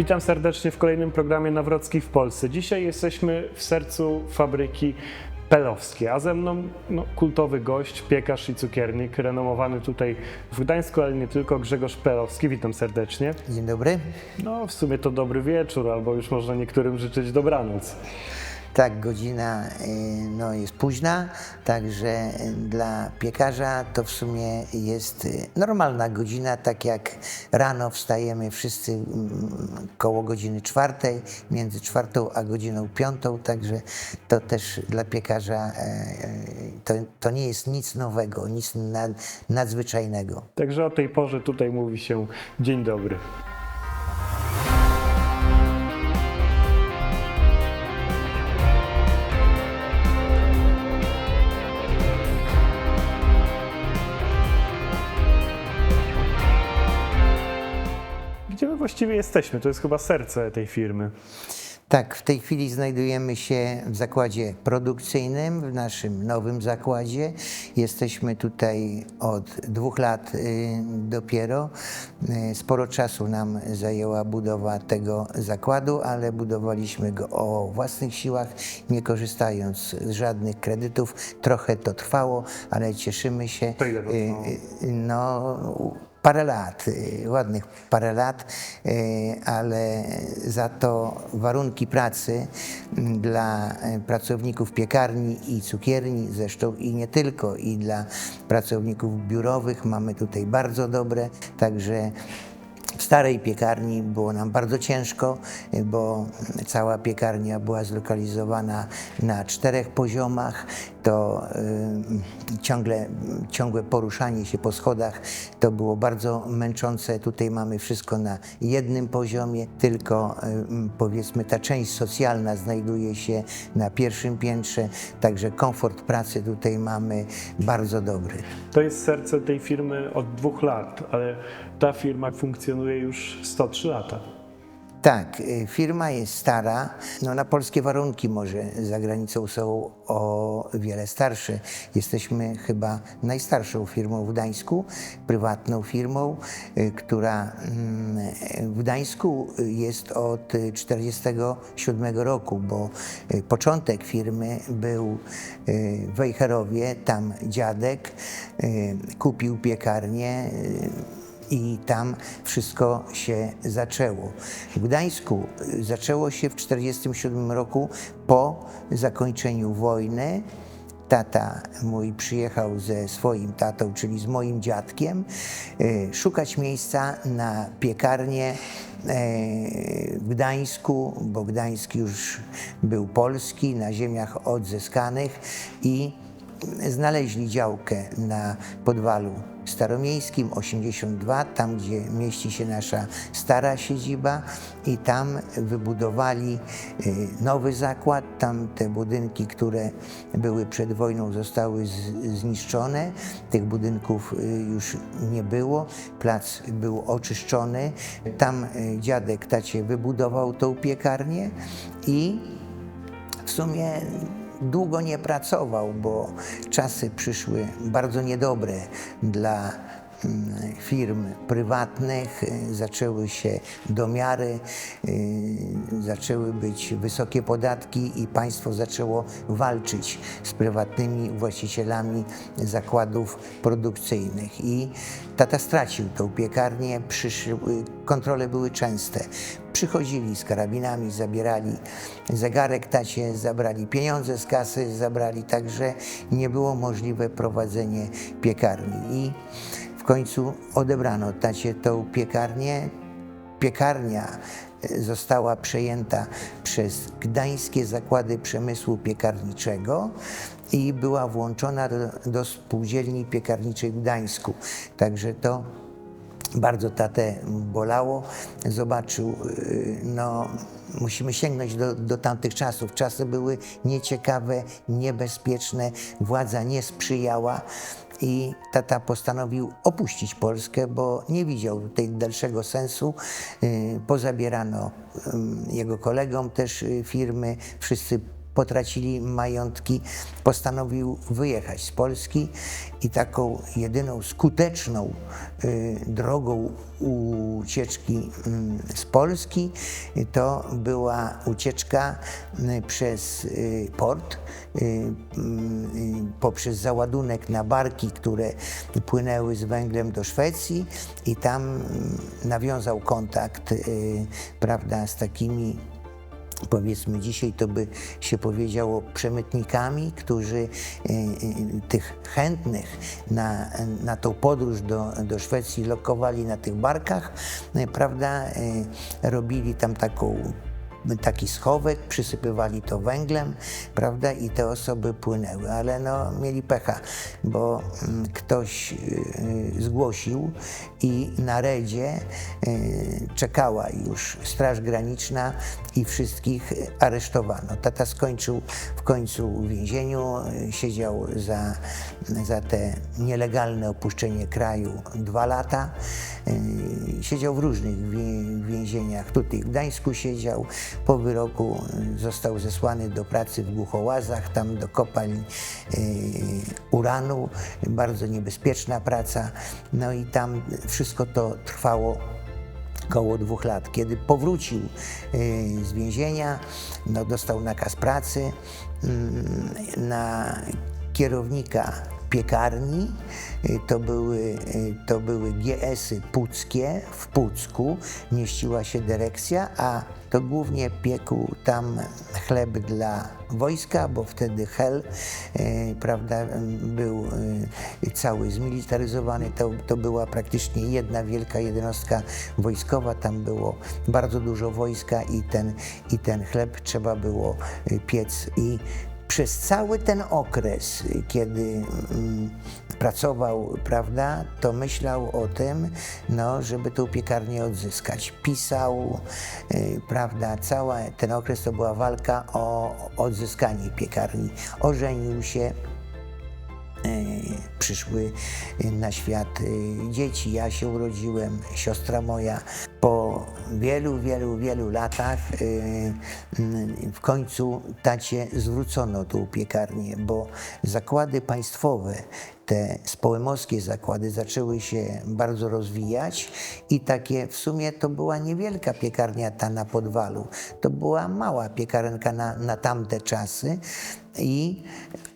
Witam serdecznie w kolejnym programie Nawrocki w Polsce. Dzisiaj jesteśmy w sercu fabryki Pelowskiej, a ze mną no, kultowy gość, piekarz i cukiernik, renomowany tutaj w Gdańsku, ale nie tylko, Grzegorz Pelowski. Witam serdecznie. Dzień dobry. No, w sumie to dobry wieczór, albo już można niektórym życzyć dobranoc. Tak, godzina y, no, jest późna, także y, dla piekarza to w sumie jest y, normalna godzina, tak jak rano wstajemy wszyscy mm, koło godziny czwartej, między czwartą a godziną piątą, także to też dla piekarza e, e, to, to nie jest nic nowego, nic nad, nadzwyczajnego. Także o tej porze tutaj mówi się dzień dobry. Właściwie jesteśmy? To jest chyba serce tej firmy. Tak, w tej chwili znajdujemy się w zakładzie produkcyjnym, w naszym nowym zakładzie. Jesteśmy tutaj od dwóch lat y, dopiero. Y, Sporo czasu nam zajęła budowa tego zakładu, ale budowaliśmy go o własnych siłach, nie korzystając z żadnych kredytów. Trochę to trwało, ale cieszymy się. To ile to Y, trwało? No, parę lat, ładnych parę lat, y, ale za to warunki pracy dla y, pracowników piekarni i cukierni, zresztą i nie tylko, i dla pracowników biurowych. Mamy tutaj bardzo dobre, także w starej piekarni było nam bardzo ciężko, bo cała piekarnia była zlokalizowana na czterech poziomach. To y, ciągle, ciągłe poruszanie się po schodach to było bardzo męczące. Tutaj mamy wszystko na jednym poziomie, tylko y, powiedzmy ta część socjalna znajduje się na pierwszym piętrze, także komfort pracy tutaj mamy bardzo dobry. To jest serce tej firmy od dwóch lat, ale ta firma funkcjonuje już 103 lata. Tak, y, firma jest stara. No, na polskie warunki może za granicą są o wiele starsze. Jesteśmy chyba najstarszą firmą w Gdańsku, prywatną firmą, y, która mm, w Gdańsku jest od 1947 roku, bo y, początek firmy był w Wejherowie, tam dziadek kupił piekarnię. I tam wszystko się zaczęło. W Gdańsku y, zaczęło się w 1947 roku po zakończeniu wojny. Tata mój przyjechał ze swoim tatą, czyli z moim dziadkiem, y, szukać miejsca na piekarnię e, w Gdańsku, bo Gdańsk już był polski, na ziemiach odzyskanych i znaleźli działkę na podwalu staromiejskim 82, tam gdzie mieści się nasza stara siedziba i tam wybudowali y, nowy zakład. Tam te budynki, które były przed wojną zostały zniszczone. Tych budynków y, już nie było. Plac był oczyszczony. Tam y, dziadek tacie wybudował tą piekarnię i w sumie długo nie pracował, bo czasy przyszły bardzo niedobre dla firm prywatnych, y, zaczęły się domiary, y, zaczęły być wysokie podatki i państwo zaczęło walczyć z prywatnymi właścicielami zakładów produkcyjnych. I tata stracił tą piekarnię, przyszły, kontrole były częste. Przychodzili z karabinami, zabierali zegarek tacie, zabrali pieniądze z kasy, zabrali, także nie było możliwe prowadzenie piekarni. I w końcu odebrano tacie tą piekarnię. Piekarnia e, została przejęta przez Gdańskie Zakłady Przemysłu Piekarniczego i była włączona do, do spółdzielni piekarniczej w Gdańsku. Także to bardzo tatę bolało. Zobaczył, y, no, musimy sięgnąć do, do tamtych czasów. Czasy były nieciekawe, niebezpieczne, władza nie sprzyjała. I tata postanowił opuścić Polskę, bo nie widział tutaj dalszego sensu. Y, Pozabierano jego kolegom też y, firmy, wszyscy potracili majątki, postanowił wyjechać z Polski i taką jedyną skuteczną y, drogą ucieczki mm, z Polski y, to była ucieczka y, przez y, port, y, y, poprzez załadunek na barki, które płynęły z węglem do Szwecji i tam nawiązał kontakt y, prawda, z takimi powiedzmy dzisiaj to by się powiedziało przemytnikami, którzy y, y, tych chętnych na, na tą podróż do, do Szwecji lokowali na tych barkach, y, prawda, robili tam taką taki schowek, przysypywali to węglem, prawda, i te osoby płynęły, ale no mieli pecha, bo mm, ktoś y, zgłosił i na redzie y, czekała już Straż Graniczna i wszystkich aresztowano. Tata skończył w końcu w więzieniu, y, siedział za, za te nielegalne opuszczenie kraju dwa lata. Siedział w różnych więzieniach. Tutaj w Gdańsku siedział. Po wyroku został zesłany do pracy w Głuchołazach, tam do kopalń y, uranu. Bardzo niebezpieczna praca. No i tam wszystko to trwało około dwóch lat. Kiedy powrócił y, z więzienia, no, dostał nakaz pracy mm, na kierownika piekarni. Y, To były, to były GS-y puckie w Pucku, mieściła się dyrekcja, a to głównie piekł tam chleb dla wojska, bo wtedy Hel, y, prawda, był y, cały zmilitaryzowany. To, to była praktycznie jedna wielka jednostka wojskowa. Tam było bardzo dużo wojska i ten, i ten chleb trzeba było y, piec. I przez cały ten okres, kiedy mm, pracował, prawda, to myślał o tym, no, żeby tą piekarnię odzyskać. Pisał, y, prawda, cały ten okres to była walka o odzyskanie piekarni. Ożenił się, przyszły na świat y, dzieci. Ja się urodziłem, siostra moja. Po wielu, wielu, wielu latach mm, w końcu tacie zwrócono tą piekarnię, bo zakłady państwowe, te społemowskie zakłady zaczęły się bardzo rozwijać i takie w sumie to była niewielka piekarnia ta na Podwalu. To była mała piekarenka na, na tamte czasy i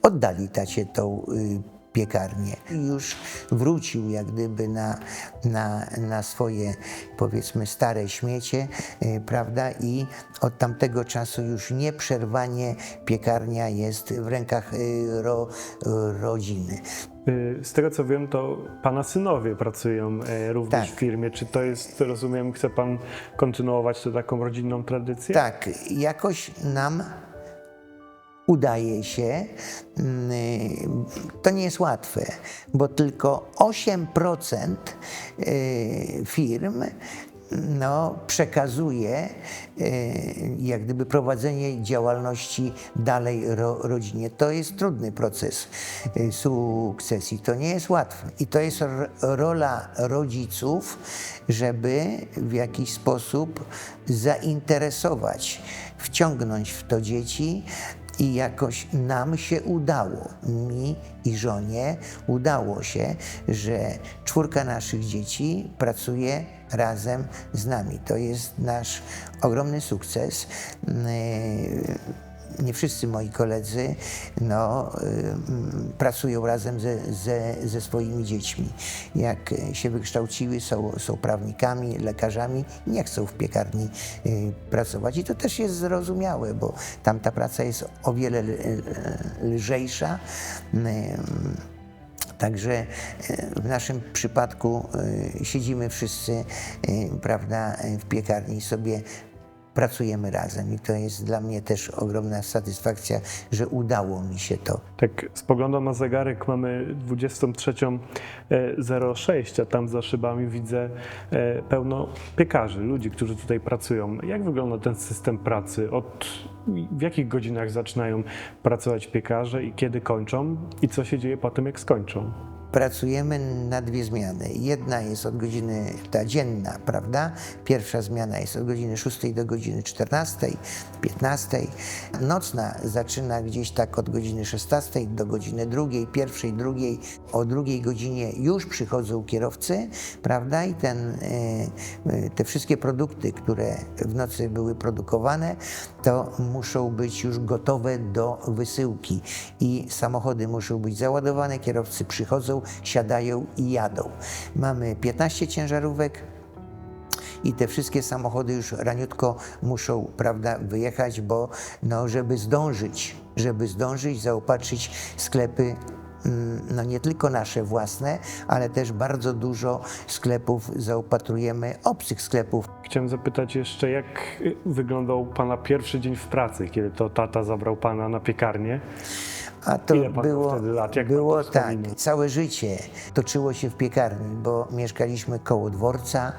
oddali tacie tą y, piekarnię. Już wrócił jak gdyby na, na, na swoje powiedzmy stare śmiecie, y, prawda? I od tamtego czasu już nieprzerwanie piekarnia jest w rękach y, ro, rodziny. Z tego co wiem, to pana synowie pracują również Tak. w firmie. Czy to jest, rozumiem, chce pan kontynuować tę taką rodzinną tradycję? Tak, jakoś nam udaje się. mm, To nie jest łatwe, bo tylko 8% y, firm no, przekazuje y, jak gdyby prowadzenie działalności dalej ro, rodzinie. To jest trudny proces y, sukcesji. To nie jest łatwe. I to jest rola rodziców, żeby w jakiś sposób zainteresować, wciągnąć w to dzieci, i jakoś nam się udało, mi i żonie udało się, że czwórka naszych dzieci pracuje razem z nami. To jest nasz ogromny sukces. Nie wszyscy moi koledzy no, yy, pracują razem ze, ze, ze swoimi dziećmi. Jak się wykształciły, są, są prawnikami, lekarzami, nie chcą w piekarni yy, pracować. I to też jest zrozumiałe, bo tam ta praca jest o wiele lżejsza. Yy, Także w naszym przypadku siedzimy wszyscy, prawda, w piekarni sobie pracujemy razem. I to jest dla mnie też ogromna satysfakcja, że udało mi się to. Tak, spoglądam na zegarek, mamy 23.06, a tam za szybami widzę e, pełno piekarzy, ludzi, którzy tutaj pracują. Jak wygląda ten system pracy? Od w jakich godzinach zaczynają pracować piekarze i kiedy kończą? I co się dzieje po tym, jak skończą? Pracujemy na dwie zmiany. Jedna jest od godziny, ta dzienna, prawda? Pierwsza zmiana jest od godziny 6 do godziny 14, 15. Nocna zaczyna gdzieś tak od godziny 16 do godziny drugiej, pierwszej, drugiej. O drugiej godzinie już przychodzą kierowcy, prawda? I ten, e, e, te wszystkie produkty, które w nocy były produkowane, to muszą być już gotowe do wysyłki i samochody muszą być załadowane, kierowcy przychodzą, siadają i jadą. Mamy 15 ciężarówek, i te wszystkie samochody już raniutko muszą, prawda, wyjechać, bo no, żeby zdążyć, żeby zdążyć, zaopatrzyć sklepy no nie tylko nasze własne, ale też bardzo dużo sklepów zaopatrujemy, obcych sklepów. Chciałem zapytać jeszcze, jak y, wyglądał Pana pierwszy dzień w pracy, kiedy to tata zabrał Pana na piekarnię? A to Ile było, wtedy lat? Było tak, całe życie toczyło się w piekarni, bo mieszkaliśmy koło dworca,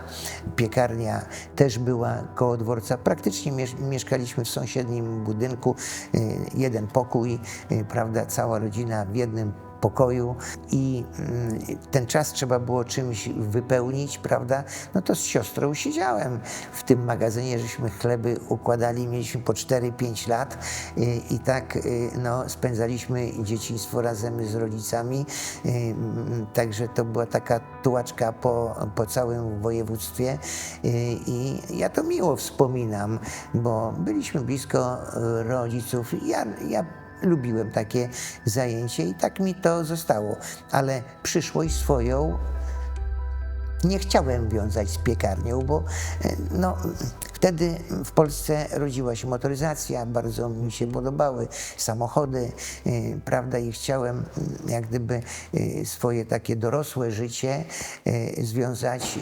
piekarnia też była koło dworca, praktycznie miesz mieszkaliśmy w sąsiednim budynku, y, jeden pokój, y, prawda, cała rodzina w jednym pokoju i mm, ten czas trzeba było czymś wypełnić, prawda? No to z siostrą siedziałem w tym magazynie, żeśmy chleby układali, mieliśmy po 4-5 lat i, i tak y, no, spędzaliśmy dzieciństwo razem z rodzicami, y, mm, także to była taka tułaczka po, po całym województwie y, i ja to miło wspominam, bo byliśmy blisko y, rodziców. Ja, ja lubiłem takie zajęcie i tak mi to zostało, ale przyszłość swoją nie chciałem wiązać z piekarnią, bo e, no, wtedy w Polsce rodziła się motoryzacja, bardzo mi się podobały samochody, e, prawda, i chciałem mm, jak gdyby e, swoje takie dorosłe życie związać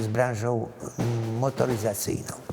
z branżą mm, motoryzacyjną.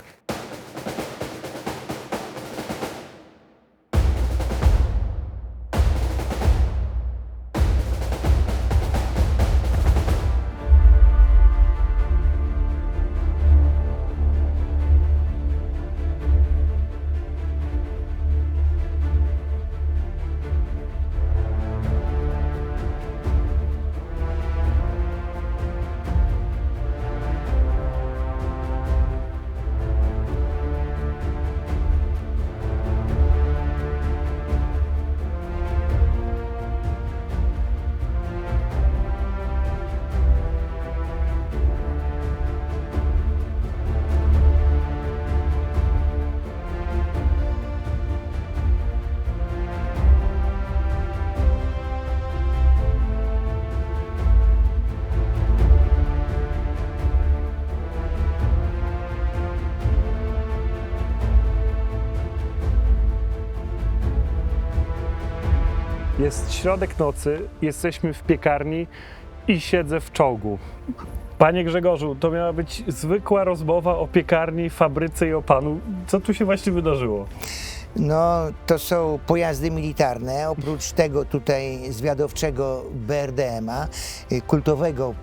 Jest środek nocy, jesteśmy w piekarni i siedzę w czołgu. Panie Grzegorzu, to miała być zwykła rozmowa o piekarni, fabryce i o panu. Co tu się właśnie wydarzyło? No, to są pojazdy militarne. Oprócz tego tutaj zwiadowczego BRDM-a, kultowego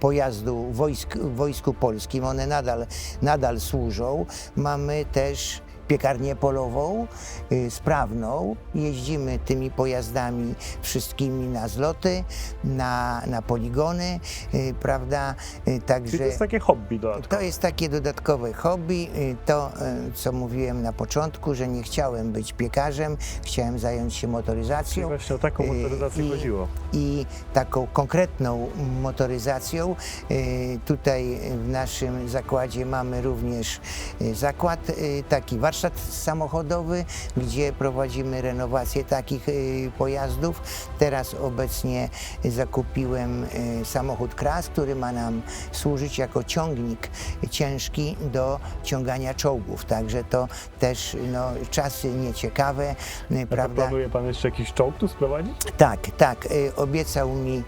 pojazdu wojsk, w Wojsku Polskim, one nadal, nadal służą. Mamy też piekarnię polową, y, sprawną. Jeździmy tymi pojazdami wszystkimi na zloty, na, na poligony, y, prawda? Y, Także... Czyli to jest takie hobby dodatkowe. To jest takie dodatkowe hobby. To, co mówiłem na początku, że nie chciałem być piekarzem, chciałem zająć się Czyli motoryzacją. właśnie o taką motoryzację i- chodziło. I taką konkretną motoryzacją. Tutaj w naszym zakładzie mamy również zakład, taki warsztat samochodowy, gdzie prowadzimy renowację takich y, pojazdów. Teraz obecnie zakupiłem y, samochód Kras, który ma nam służyć jako ciągnik ciężki do ciągania czołgów. Także to też no, czasy nieciekawe, y, prawda? Planuje pan jeszcze jakiś czołg tu sprowadzić? Tak, tak. Obiecał mi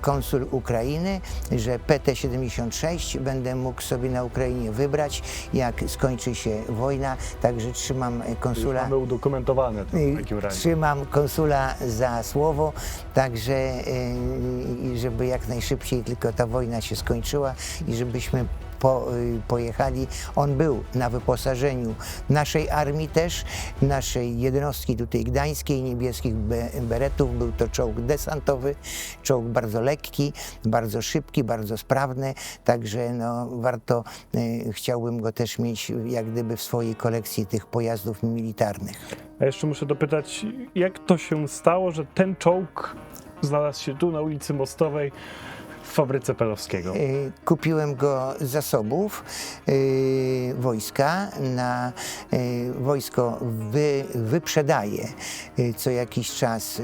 konsul Ukrainy, że PT-76 będę mógł sobie na Ukrainie wybrać, jak skończy się wojna. Także trzymam Już konsula. mamy udokumentowane to w takim razie. Trzymam konsula za słowo, także i żeby jak najszybciej tylko ta wojna się skończyła i żebyśmy po, y, pojechali. On był na wyposażeniu naszej armii też, naszej jednostki tutaj gdańskiej, niebieskich be, beretów. Był to czołg desantowy, czołg bardzo lekki, bardzo szybki, bardzo sprawny, także no, warto, y, chciałbym go też mieć jak gdyby w swojej kolekcji tych pojazdów militarnych. A jeszcze muszę dopytać, jak to się stało, że ten czołg znalazł się tu na ulicy Mostowej w fabryce Pelowskiego? Y, Kupiłem go z zasobów y, wojska. Na, y, wojsko wy, wyprzedaje co jakiś czas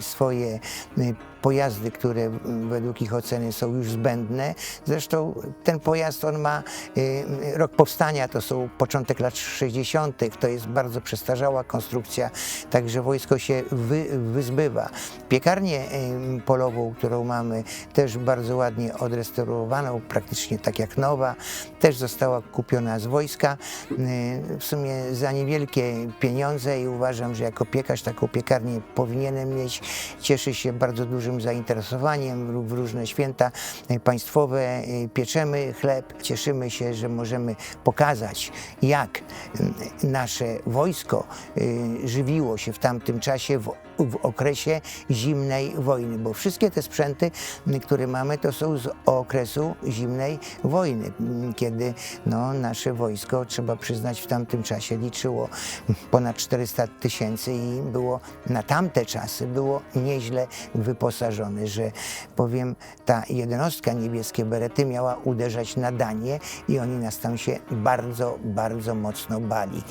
swoje pojazdy, które według ich oceny są już zbędne. Zresztą ten pojazd, on ma rok powstania, to są początek lat 60., to jest bardzo przestarzała konstrukcja, także wojsko się wy, wyzbywa. Piekarnię polową, którą mamy, też bardzo ładnie odrestaurowaną, praktycznie tak jak nowa, też została kupiona z wojska, y, w sumie za niewielkie pieniądze i uważam, że jako piekarz taką piekarnię powinienem mieć. Cieszy się bardzo dużym zainteresowaniem w różne święta y, państwowe. y, Pieczemy chleb, cieszymy się, że możemy pokazać, jak nasze wojsko żywiło się w tamtym czasie w, w okresie zimnej wojny, bo wszystkie te sprzęty, które mamy, to są z okresu zimnej wojny, kiedy no, nasze wojsko, trzeba przyznać, w tamtym czasie liczyło ponad 400 tysięcy i było na tamte czasy było nieźle wyposażone, że powiem, ta jednostka niebieskie berety miała uderzać na Danię i oni nas tam się bardzo, bardzo mocno bali.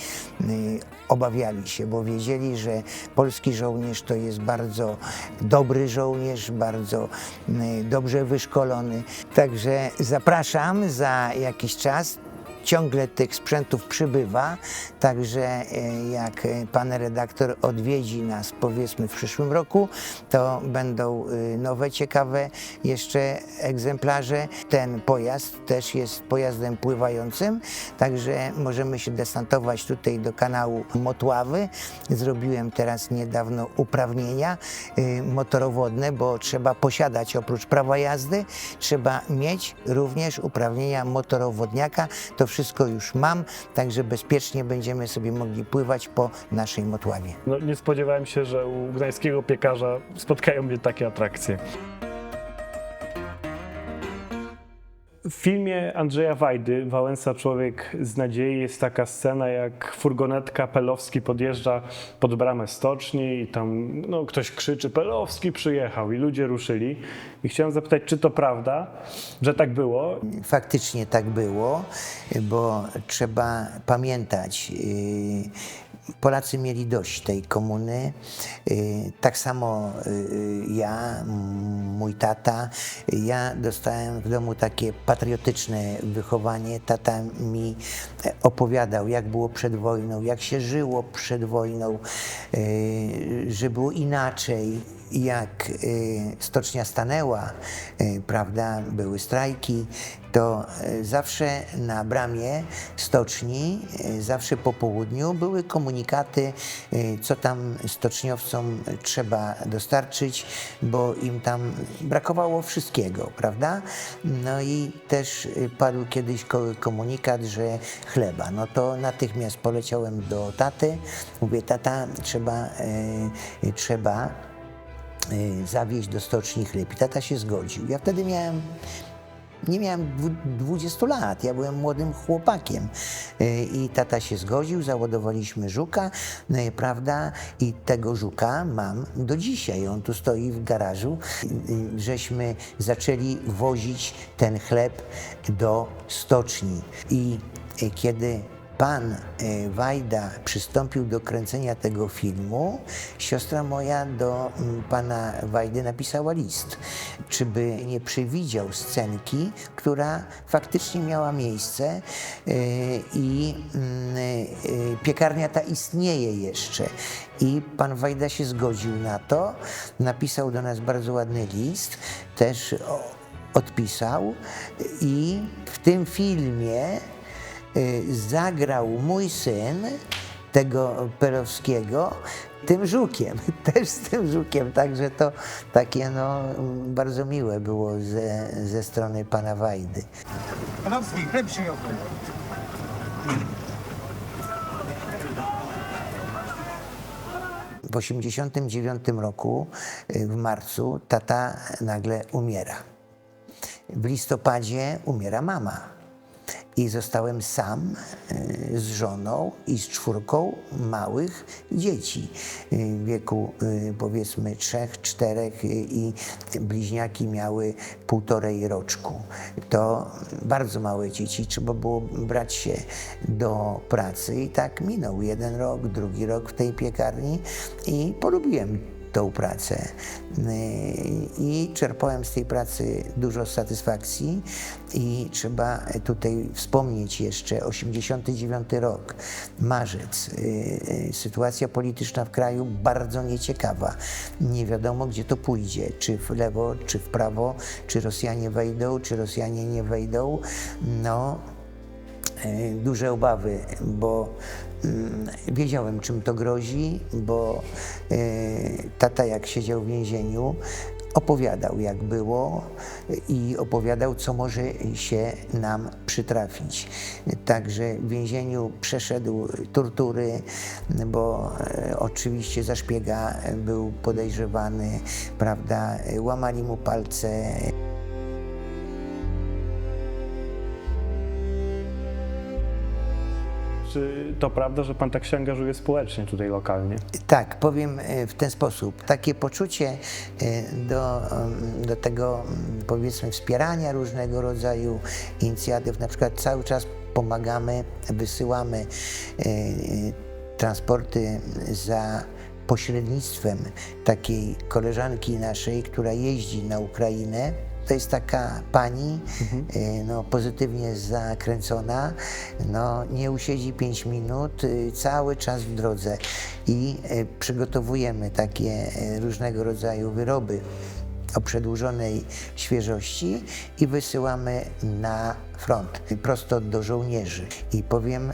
Obawiali się, bo wiedzieli, że polski żołnierz to jest bardzo dobry żołnierz, bardzo y, dobrze wyszkolony. Także zapraszam za jakiś czas. Ciągle tych sprzętów przybywa, także e, jak e, pan redaktor odwiedzi nas powiedzmy w przyszłym roku, to będą e, nowe, ciekawe jeszcze egzemplarze. Ten pojazd też jest pojazdem pływającym, także możemy się desantować tutaj do kanału Motławy. Zrobiłem teraz niedawno uprawnienia y, motorowodne, bo trzeba posiadać oprócz prawa jazdy, trzeba mieć również uprawnienia motorowodniaka. To wszystko już mam, także bezpiecznie będziemy sobie mogli pływać po naszej Motławie. No, nie spodziewałem się, że u gdańskiego piekarza spotkają mnie takie atrakcje. W filmie Andrzeja Wajdy, Wałęsa Człowiek z Nadziei, jest taka scena, jak furgonetka Pelowski podjeżdża pod bramę stoczni i tam no, ktoś krzyczy Pelowski przyjechał i ludzie ruszyli. I chciałem zapytać, czy to prawda, że tak było? Faktycznie tak było, bo trzeba pamiętać, yy, Polacy mieli dość tej komuny. Yy, Tak samo yy, ja, m, mój tata. Ja dostałem w domu takie patriotyczne wychowanie. Tata mi e, opowiadał, jak było przed wojną, jak się żyło przed wojną, że było inaczej jak y, stocznia stanęła, y, prawda, były strajki, to y, zawsze na bramie stoczni, zawsze po południu były komunikaty, co tam stoczniowcom trzeba dostarczyć, bo im tam brakowało wszystkiego, prawda? No i też padł kiedyś ko- komunikat, że chleba. No to natychmiast poleciałem do taty, mówię, tata, trzeba, trzeba zawieźć do stoczni chleb. I tata się zgodził. Ja wtedy miałem, nie miałem dwu- 20 lat, ja byłem młodym chłopakiem. Y, I tata się zgodził, załadowaliśmy żuka, y, prawda? I tego żuka mam do dzisiaj. On tu stoi w garażu. Y, y, Żeśmy zaczęli wozić ten chleb do stoczni. I y, kiedy pan e, Wajda przystąpił do kręcenia tego filmu, siostra moja do mm, pana Wajdy napisała list, czy by nie przewidział scenki, która faktycznie miała miejsce e, i mm, e, piekarnia ta istnieje jeszcze. I pan Wajda się zgodził na to, napisał do nas bardzo ładny list, też odpisał. I w tym filmie zagrał mój syn tego Perowskiego, tym żukiem, też z tym żukiem, także to takie no, bardzo miłe było ze, ze strony pana Wajdy. Panowski, chleb przyniosłem. W 1989 roku y, w marcu tata nagle umiera. W listopadzie umiera mama. I zostałem sam y, z żoną i z czwórką małych dzieci y, w wieku y, powiedzmy trzech, czterech i bliźniaki miały półtorej roczku. To bardzo małe dzieci, trzeba było brać się do pracy i tak minął jeden rok, drugi rok w tej piekarni i polubiłem tą pracę. Yy, I czerpałem z tej pracy dużo satysfakcji i trzeba tutaj wspomnieć jeszcze 89 rok, marzec. Yy, Sytuacja polityczna w kraju bardzo nieciekawa. Nie wiadomo, gdzie to pójdzie, czy w lewo, czy w prawo, czy Rosjanie wejdą, czy Rosjanie nie wejdą. No, duże obawy, bo wiedziałem, czym to grozi, bo e, tata, jak siedział w więzieniu, opowiadał, jak było i opowiadał, co może się nam przytrafić. Także w więzieniu przeszedł tortury, bo e, oczywiście za szpiega był podejrzewany, prawda, łamali mu palce, Czy to prawda, że pan tak się angażuje społecznie tutaj lokalnie? Tak, powiem e, w ten sposób. Takie poczucie e, do, em, do tego, mm, powiedzmy, wspierania różnego rodzaju inicjatyw, na przykład cały czas pomagamy, wysyłamy e, e, transporty za pośrednictwem takiej koleżanki naszej, która jeździ na Ukrainę. To jest taka pani, e, no, pozytywnie zakręcona, no, nie usiedzi 5 minut, e, cały czas w drodze i e, przygotowujemy takie różnego rodzaju wyroby o przedłużonej świeżości i wysyłamy na front, prosto do żołnierzy. I powiem e,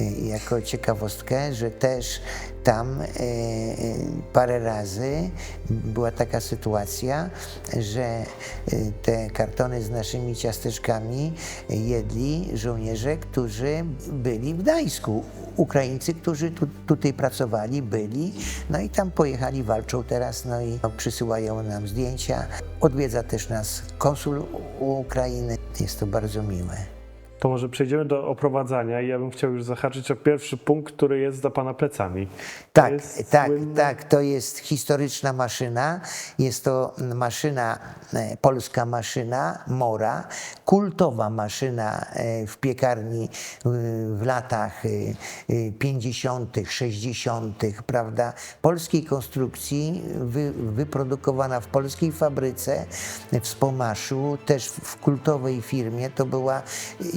e, jako ciekawostkę, że też tam e, parę razy była taka sytuacja, że te kartony z naszymi ciasteczkami jedli żołnierze, którzy byli w Gdańsku. Ukraińcy, którzy tu, tutaj pracowali, byli, no i tam pojechali, walczą teraz, no i przysyłają nam zdjęcia. Odwiedza też nas konsul Ukrainy. Jest to bardzo miłe. To może przejdziemy do oprowadzania i ja bym chciał już zahaczyć o pierwszy punkt, który jest za pana plecami. Tak, tak, słynne- tak. To jest historyczna maszyna. Jest to maszyna, e, polska maszyna Mora, kultowa maszyna e, w piekarni e, w latach e, e, 50., 60., prawda? Polskiej konstrukcji, wy, wyprodukowana w polskiej fabryce w Spomaszu, też w kultowej firmie. To była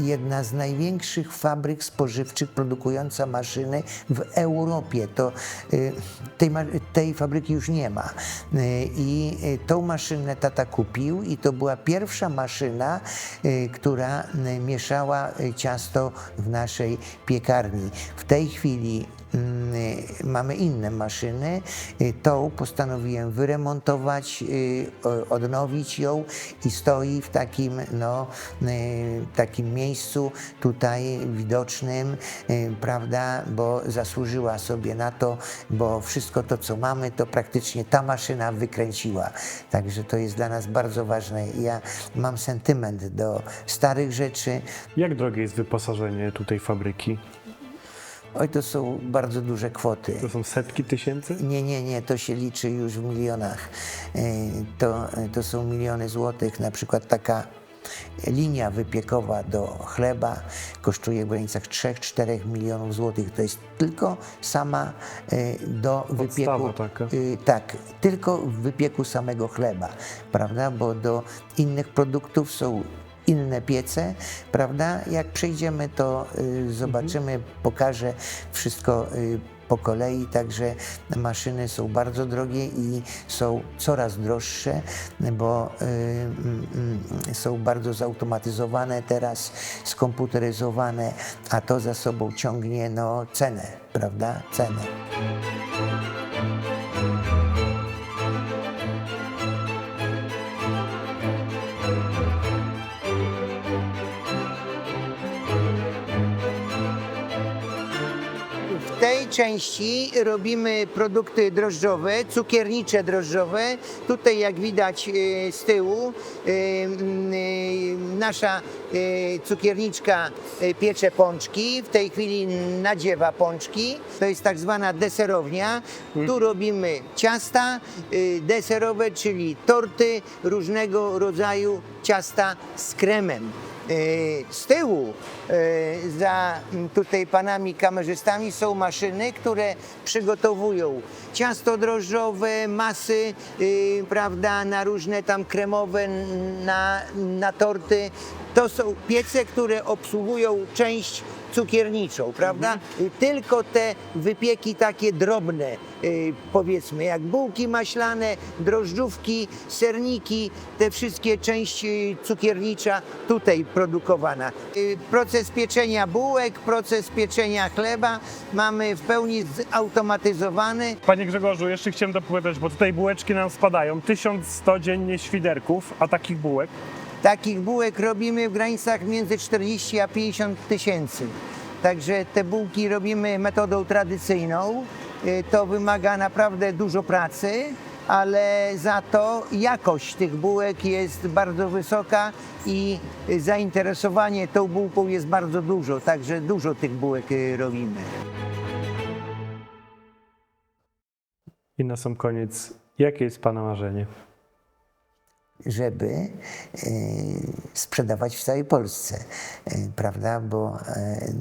jedna z największych fabryk spożywczych produkująca maszyny w Europie. To y, tej, tej fabryki już nie ma. Y, I y, tą maszynę tata kupił i to była pierwsza maszyna, która mieszała ciasto w naszej piekarni. W tej chwili mamy inne maszyny. Y, Tą postanowiłem wyremontować, y, odnowić ją i stoi w takim, no, y, takim miejscu tutaj widocznym, y, prawda, bo zasłużyła sobie na to, bo wszystko to, co mamy, to praktycznie ta maszyna wykręciła. Także to jest dla nas bardzo ważne. Ja mam sentyment do starych rzeczy. Jak drogie jest wyposażenie tutaj fabryki? Oj, to są bardzo duże kwoty. To są setki tysięcy? Nie, nie, nie, to się liczy już w milionach. E, To, to są miliony złotych. Na przykład taka linia wypiekowa do chleba kosztuje w granicach 3-4 milionów złotych. To jest tylko sama e, do wypieku. taka. Tak, tylko w wypieku samego chleba, prawda? Bo do innych produktów są inne piece, prawda? Jak przejdziemy, to y, zobaczymy, pokażę wszystko y, po kolei, także maszyny są bardzo drogie i są coraz droższe, bo y, mm, mm, są bardzo zautomatyzowane teraz, skomputeryzowane, a to za sobą ciągnie no, cenę, prawda? Cenę. Części robimy produkty drożdżowe, cukiernicze drożdżowe. Tutaj jak widać e, z tyłu mm, e, nasza cukierniczka piecze pączki. W tej chwili nadziewa pączki. To jest tak zwana deserownia. Tu robimy ciasta deserowe, czyli torty różnego rodzaju ciasta z kremem. E, Z tyłu, e, za tutaj panami kamerzystami, są maszyny, które przygotowują ciasto drożdżowe, masy, y, prawda, na różne tam kremowe, na, na torty. To są piece, które obsługują część cukierniczą, prawda? Y, Tylko te wypieki takie drobne, y, powiedzmy, jak bułki maślane, drożdżówki, serniki, te wszystkie części cukiernicza tutaj produkowana. Y, Proces pieczenia bułek, proces pieczenia chleba mamy w pełni zautomatyzowany. Panie Grzegorzu, jeszcze chciałem dopowiadać, bo tutaj bułeczki nam spadają. 1100 dziennie świderków, a takich bułek? Takich bułek robimy w granicach między 40 a 50 tysięcy. Także te bułki robimy metodą tradycyjną. Y, To wymaga naprawdę dużo pracy, ale za to jakość tych bułek jest bardzo wysoka i zainteresowanie tą bułką jest bardzo dużo. Także dużo tych bułek y, robimy. I na sam koniec, jakie jest Pana marzenie? Żeby e, sprzedawać w całej Polsce, e, prawda? Bo e,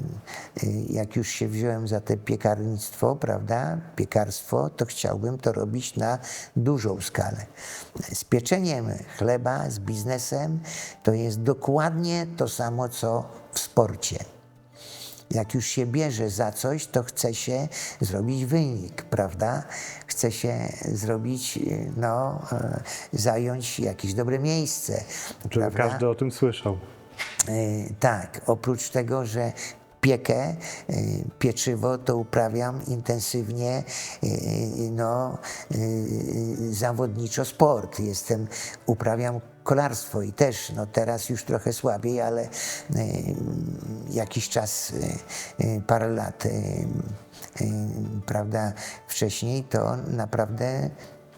jak już się wziąłem za te piekarnictwo, prawda, piekarstwo, to chciałbym to robić na dużą skalę. Z pieczeniem chleba, z biznesem, to jest dokładnie to samo, co w sporcie. Jak już się bierze za coś, to chce się zrobić wynik, prawda? Chce się zrobić, no, e, zająć jakieś dobre miejsce. Czy prawda? każdy o tym słyszał? E, Tak, oprócz tego, że piekę, pieczywo to uprawiam intensywnie, no, zawodniczo sport. Jestem, uprawiam kolarstwo i też, no teraz już trochę słabiej, ale jakiś czas, e, e, parę lat, e, prawda, wcześniej to naprawdę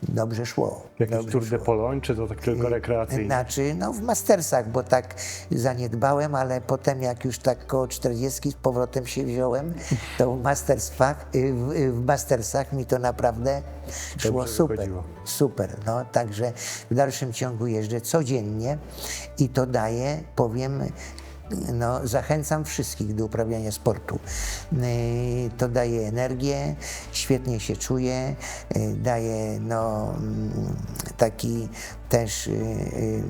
dobrze szło. Jakiś dobrze Tour de. Pologne, czy to tak tylko rekreacyjnie? Znaczy, no w Mastersach, bo tak zaniedbałem, ale potem jak już tak koło 40 z powrotem się wziąłem, to w Mastersach, y, w, y, w Mastersach mi to naprawdę szło Dobrze super. wychodziło. Super, no także w dalszym ciągu jeżdżę codziennie i to daje, powiem, no, zachęcam wszystkich do uprawiania sportu. Yy, To daje energię, świetnie się czuję, yy, daje no, mm, taki też yy,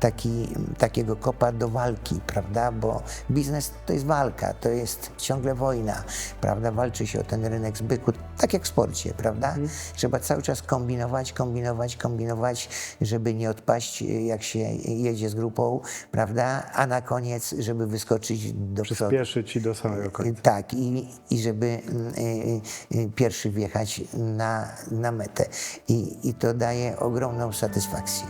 taki, takiego kopa do walki, prawda? Bo biznes to jest walka, to jest ciągle wojna, prawda? Walczy się o ten rynek zbytu, tak jak w sporcie, prawda? Trzeba cały czas kombinować, kombinować, kombinować, żeby nie odpaść, jak się jedzie z grupą, prawda? A na koniec, żeby wyskoczyć do przodu. Przyspieszyć i do samego końca. Tak, i, i żeby mm, y, y, pierwszy wjechać na, na metę. I, I to daje ogromną satysfakcję.